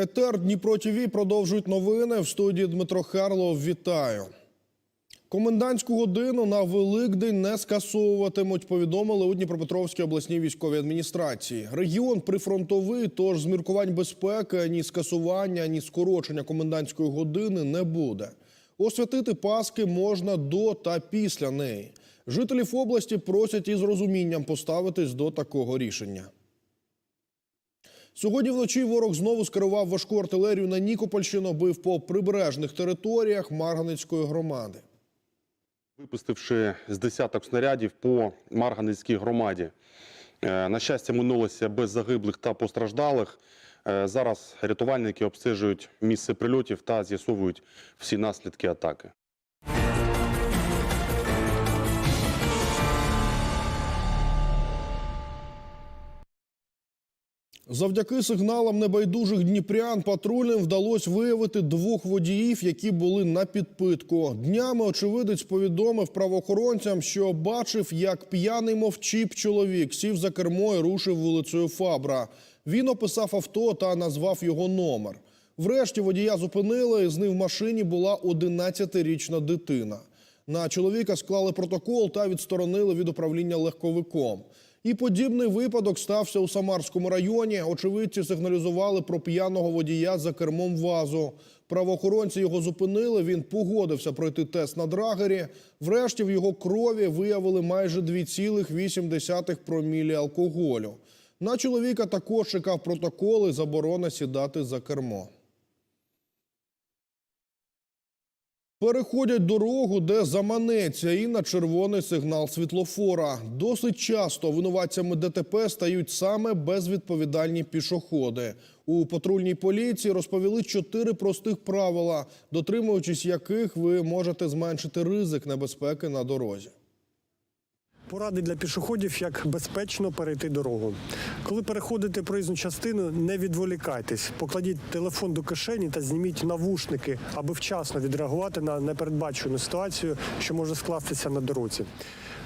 Етер Дніпро ТВ продовжують новини. В студії Дмитро Харлов. Вітаю. Комендантську годину на Великдень не скасовуватимуть, повідомили у Дніпропетровській обласній військовій адміністрації. Регіон прифронтовий, тож з міркувань безпеки ні скасування, ні скорочення комендантської години не буде. Освятити Паски можна до та після неї. Жителів області просять із розумінням поставитись до такого рішення. Сьогодні вночі ворог знову скерував важку артилерію на Нікопольщину, бив по прибережних територіях Марганицької громади. випустивши з десяток снарядів по Марганицькій громаді. Е, На щастя, минулося без загиблих та постраждалих. Е, Зараз рятувальники обстежують місце прильотів та з'ясовують всі наслідки атаки. Завдяки сигналам небайдужих дніпрян патрульним вдалося виявити двох водіїв, які були на підпитку. Днями очевидець повідомив правоохоронцям, що бачив, як п'яний мовчіп чоловік сів за кермо і рушив вулицею Фабра. Він описав авто та назвав його номер. Врешті водія зупинили. і З ним в машині була 11-річна дитина. На чоловіка склали протокол та відсторонили від управління легковиком. І подібний випадок стався у Самарському районі. Очевидці сигналізували про п'яного водія за кермом вазу. Правоохоронці його зупинили. Він погодився пройти тест на драгері. Врешті в його крові виявили майже 2,8 промілі алкоголю. На чоловіка також чекав протокол і заборона сідати за кермо. Переходять дорогу, де заманеться, і на червоний сигнал світлофора. Досить часто винуватцями ДТП стають саме безвідповідальні пішоходи. У патрульній поліції розповіли чотири простих правила, дотримуючись яких ви можете зменшити ризик небезпеки на дорозі. Поради для пішоходів, як безпечно перейти дорогу. Коли переходите проїзну частину, не відволікайтесь, покладіть телефон до кишені та зніміть навушники, аби вчасно відреагувати на непередбачену ситуацію, що може скластися на дорозі.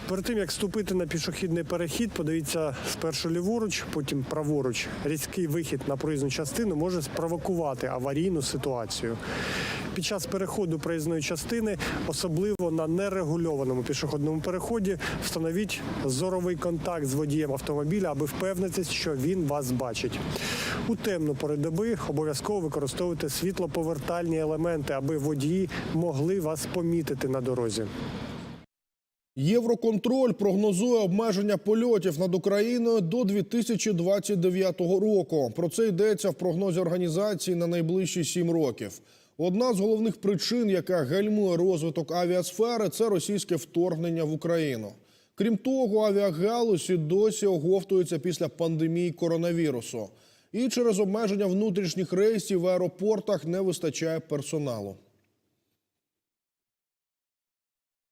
Перед тим як вступити на пішохідний перехід, подивіться спершу ліворуч, потім праворуч. Різкий вихід на проїзну частину може спровокувати аварійну ситуацію. Під час переходу проїзної частини, особливо на нерегульованому пішохідному переході, встановіть зоровий контакт з водієм автомобіля, аби впевнитись, що він вас бачить. У темну пору доби обов'язково використовуйте світлоповертальні елементи, аби водії могли вас помітити на дорозі. Євроконтроль прогнозує обмеження польотів над Україною до 2029 року. Про це йдеться в прогнозі організації на найближчі сім років. Одна з головних причин, яка гальмує розвиток авіасфери, це російське вторгнення в Україну. Крім того, авіагалузь і досі оговтується після пандемії коронавірусу. І через обмеження внутрішніх рейсів в аеропортах не вистачає персоналу.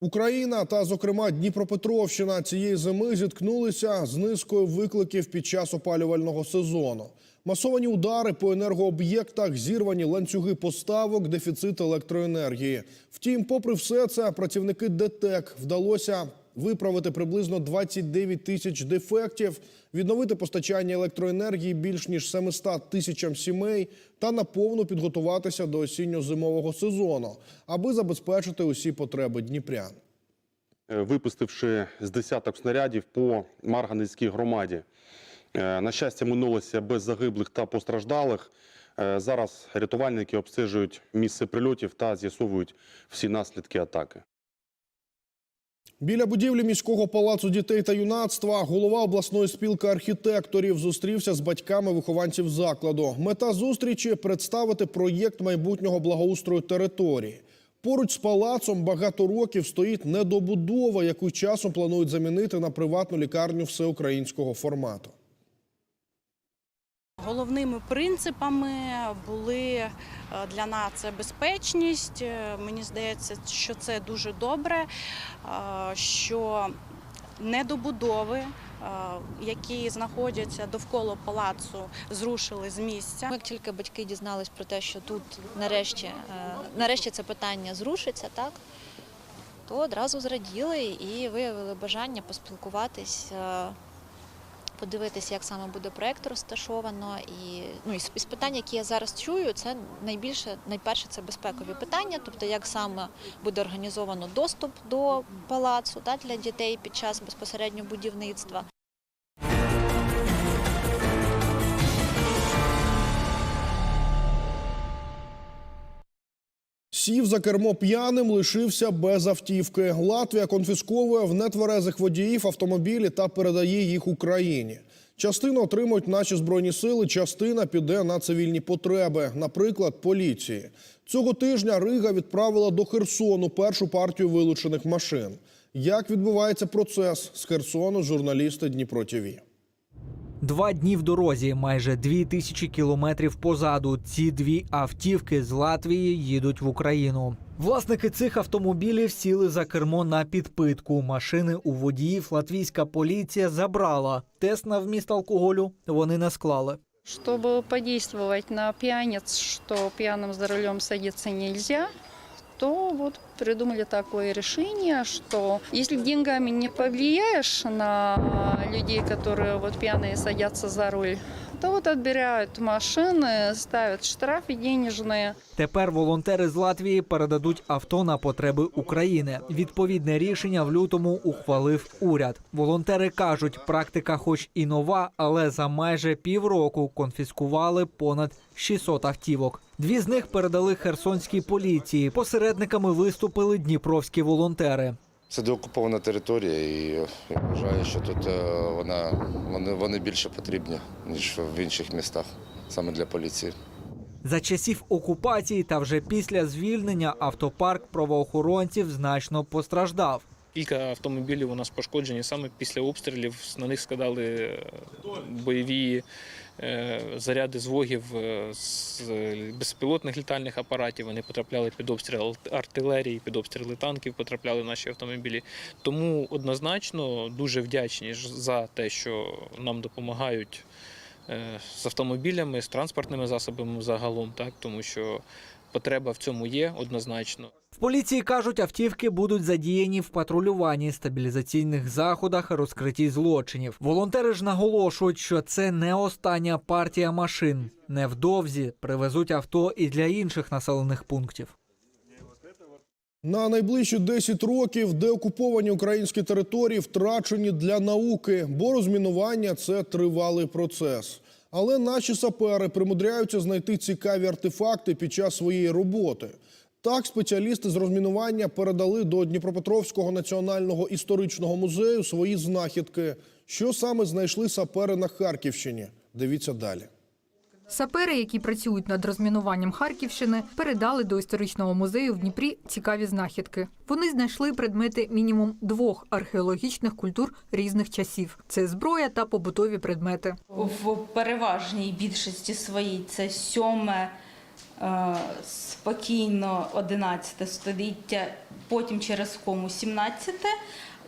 Україна та, зокрема, Дніпропетровщина цієї зими зіткнулися з низкою викликів під час опалювального сезону. Масовані удари по енергооб'єктах, зірвані ланцюги поставок, дефіцит електроенергії. Втім, попри все це, працівники ДТЕК вдалося виправити приблизно 29 тисяч дефектів, відновити постачання електроенергії більш ніж 700 тисячам сімей та наповну підготуватися до осінньо-зимового сезону, аби забезпечити усі потреби дніпрян. Випустивши з десяток снарядів по Марганицькій громаді. Е, На щастя, минулося без загиблих та постраждалих. Е, Зараз рятувальники обстежують місце прильотів та з'ясовують всі наслідки атаки. Біля будівлі міського палацу дітей та юнацтва голова обласної спілки архітекторів зустрівся з батьками вихованців закладу. Мета зустрічі представити проєкт майбутнього благоустрою території. Поруч з палацом багато років стоїть недобудова, яку часом планують замінити на приватну лікарню всеукраїнського формату. Головними принципами були е, для нас це безпечність. Е, Мені здається, що це дуже добре, е, що недобудови, які знаходяться довкола палацу, зрушили з місця. Як тільки батьки дізнались про те, що тут нарешті, нарешті це питання зрушиться, так то одразу зраділи і виявили бажання поспілкуватись, подивитися, як саме буде проект розташовано. І ну із питань, які я зараз чую, це найбільше найперше це безпекові питання, тобто як саме буде організовано доступ до палацу да, для дітей під час безпосередньо будівництва. Сів за кермо п'яним, лишився без автівки. Латвія конфісковує в нетверезих водіїв автомобілі та передає їх Україні. Частину отримують наші збройні сили, частина піде на цивільні потреби, наприклад, поліції. Цього тижня Рига відправила до Херсону першу партію вилучених машин. Як відбувається процес з Херсону? Журналісти Дніпро ТІВІ. Два дні в дорозі, майже дві тисячі кілометрів позаду. Ці дві автівки з Латвії їдуть в Україну. Власники цих автомобілів сіли за кермо на підпитку. Машини у водіїв латвійська поліція забрала. Тест на вміст алкоголю вони не склали. Чтобы подействовать на пьяниц, что пьяным за рулем садиться нельзя, то вот придумали такое решение, что если деньгами не повлияешь на людей, которые вот пьяные садятся за руль, то вот отбирают машины, ставят штрафы денежные. Тепер волонтери з Латвії передадуть авто на потреби України. Відповідне рішення в лютому ухвалив уряд. Волонтери кажуть, практика, хоч і нова, але за майже півроку конфіскували понад 600 автівок. Дві з них передали херсонській поліції. Посередниками виступили дніпровські волонтери. Це деокупована територія, і я вважаю, що тут е, вона, вони, вони більше потрібні, ніж в інших містах, саме для поліції. За часів окупації та вже після звільнення автопарк правоохоронців значно постраждав. Кілька автомобілів у нас пошкоджені саме після обстрілів. На них складали е, бойові заряди з вогів е, з безпілотних літальних апаратів. Вони потрапляли під обстріл артилерії, під обстріли танків потрапляли наші автомобілі. Тому однозначно дуже вдячні за те, що нам допомагають е, з автомобілями, з транспортними засобами загалом, так тому що потреба в цьому є однозначно. Поліції кажуть, автівки будуть задіяні в патрулюванні, стабілізаційних заходах, розкритті злочинів. Волонтери ж наголошують, що це не остання партія машин. Невдовзі привезуть авто і для інших населених пунктів. На найближчі 10 років деокуповані українські території втрачені для науки, бо розмінування це тривалий процес. Але наші сапери примудряються знайти цікаві артефакти під час своєї роботи. Так, спеціалісти з розмінування передали до Дніпропетровського національного історичного музею свої знахідки. Що саме знайшли сапери на Харківщині? Дивіться далі. Сапери, які працюють над розмінуванням Харківщини, передали до історичного музею в Дніпрі цікаві знахідки. Вони знайшли предмети мінімум двох археологічних культур різних часів: це зброя та побутові предмети. в переважній більшості своїй це сьоме, спокійно 11 століття, потім через кому 17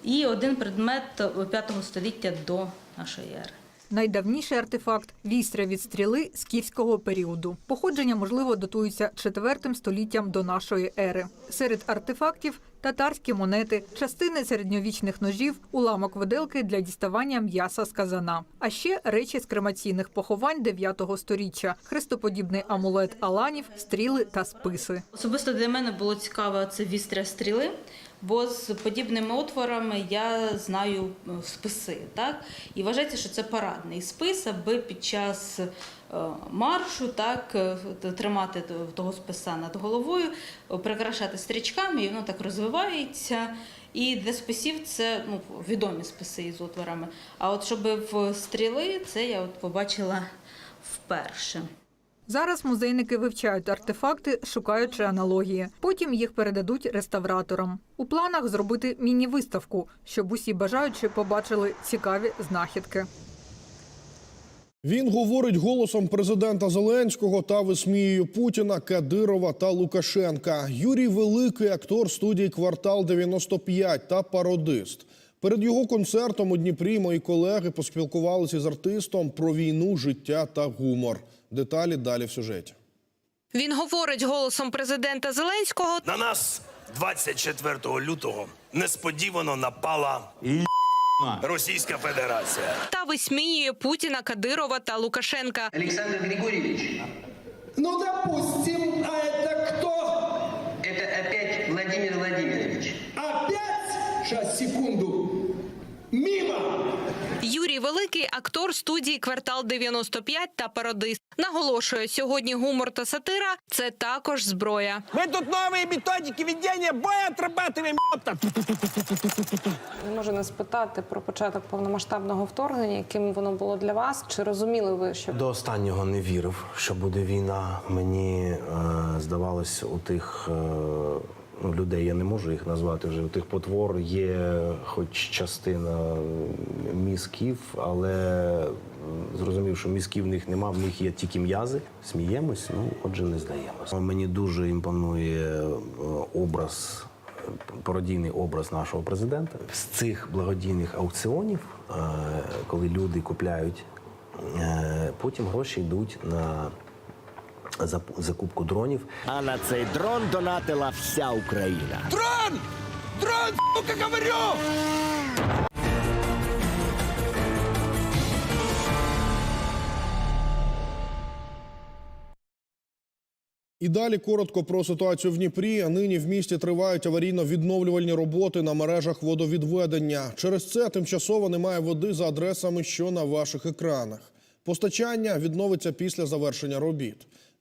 і один предмет 5 століття до нашої ери. Найдавніший артефакт вістря від стріли скіфського періоду. Походження, можливо, датується четвертим століттям до нашої ери. Серед артефактів татарські монети, частини середньовічних ножів, уламок виделки для діставання м'яса з казана. А ще речі з кремаційних поховань 9 сторіччя, хрестоподібний амулет аланів, стріли та списи. Особисто для мене було цікаво це вістря стріли, бо з подібними отворами я знаю е, списи. Так? І вважається, що це парадний спис, аби під час маршу так, е, тримати того списа над головою, е, прикрашати стрічками, і воно так розвивається. І для списів це ну, відомі списи із отворами. А от щоб в стріли, це я от побачила вперше. Зараз музейники вивчають артефакти, шукаючи аналогії. Потім їх передадуть реставраторам. У планах зробити міні-виставку, щоб усі бажаючі побачили цікаві знахідки. Він говорить голосом президента Зеленського та висміює Путіна, Кадирова та Лукашенка. Юрій Великий, актор студії Квартал 95 та пародист. Перед його концертом у Дніпрі мої колеги поспілкувалися з артистом про війну, життя та гумор. Деталі далі в сюжеті. Він говорить голосом президента Зеленського. На нас 24 лютого несподівано напала Російська Федерація. та висміює Путіна, Кадирова та Лукашенка. Олександр Григорьович, Ну, допустим, а это кто? це опять Владимир Владимирович. Опять? Зараз, секунду. Мимо! Юрій Великий актор студії Квартал 95 та пародист. Наголошує, сьогодні гумор та сатира це також зброя. Мы тут новые методики ведения боя отрабатываем, ёпта! Не можу не спитати про початок повномасштабного вторгнення, яким воно було для вас. Чи розуміли ви, що До останнього не вірив, що буде війна. Мені е, здавалось, у тих е, ну, людей я не можу їх назвати вже. У тих потвор є хоч частина мізків, але зрозумів, що мізків в них нема, в них є тільки м'язи. Сміємось, ну отже, не здаємось. Мені дуже імпонує е, образ. Пародійний образ нашого президента з цих благодійних аукціонів, е, коли люди купляють Е, Потім гроші йдуть на зап- закупку дронів. А на цей дрон донатила вся Україна. Дрон! Дрон, сука, говорю! І далі коротко про ситуацію в Дніпрі. Нині в місті тривають аварійно-відновлювальні роботи на мережах водовідведення. Через це тимчасово немає води за адресами, що на ваших екранах. Постачання відновиться після завершення робіт.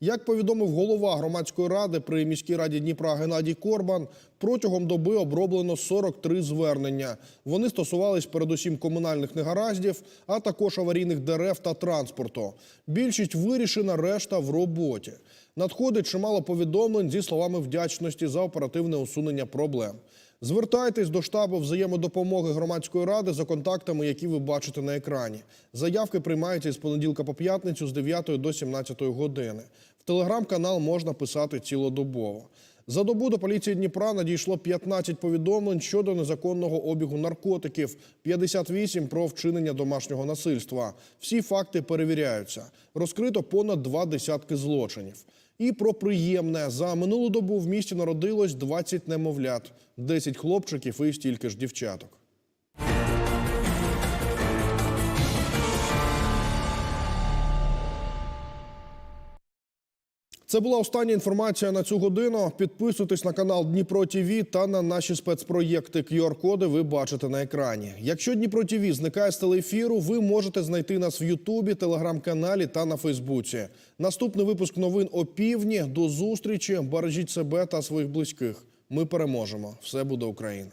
Як повідомив голова громадської ради при міській раді Дніпра Геннадій Корбан, протягом доби оброблено 43 звернення. Вони стосувались передусім комунальних негараздів, а також аварійних дерев та транспорту. Більшість вирішена, решта в роботі. Надходить чимало повідомлень зі словами вдячності за оперативне усунення проблем. Звертайтесь до штабу взаємодопомоги громадської ради за контактами, які ви бачите на екрані. Заявки приймаються з понеділка по п'ятницю з 9 до 17 години. В телеграм-канал можна писати цілодобово. За добу до поліції Дніпра надійшло 15 повідомлень щодо незаконного обігу наркотиків, 58 про вчинення домашнього насильства. Всі факти перевіряються. Розкрито понад два десятки злочинів. І про приємне за минулу добу в місті народилось 20 немовлят, 10 хлопчиків і стільки ж дівчаток. Це була остання інформація на цю годину. Підписуйтесь на канал Дніпро ТВ та на наші спецпроєкти. QR-коди ви бачите на екрані. Якщо Дніпро ТВ зникає з телеефіру, ви можете знайти нас в Ютубі, телеграм-каналі та на Фейсбуці. Наступний випуск новин о півдні. До зустрічі. Бережіть себе та своїх близьких. Ми переможемо. Все буде Україна.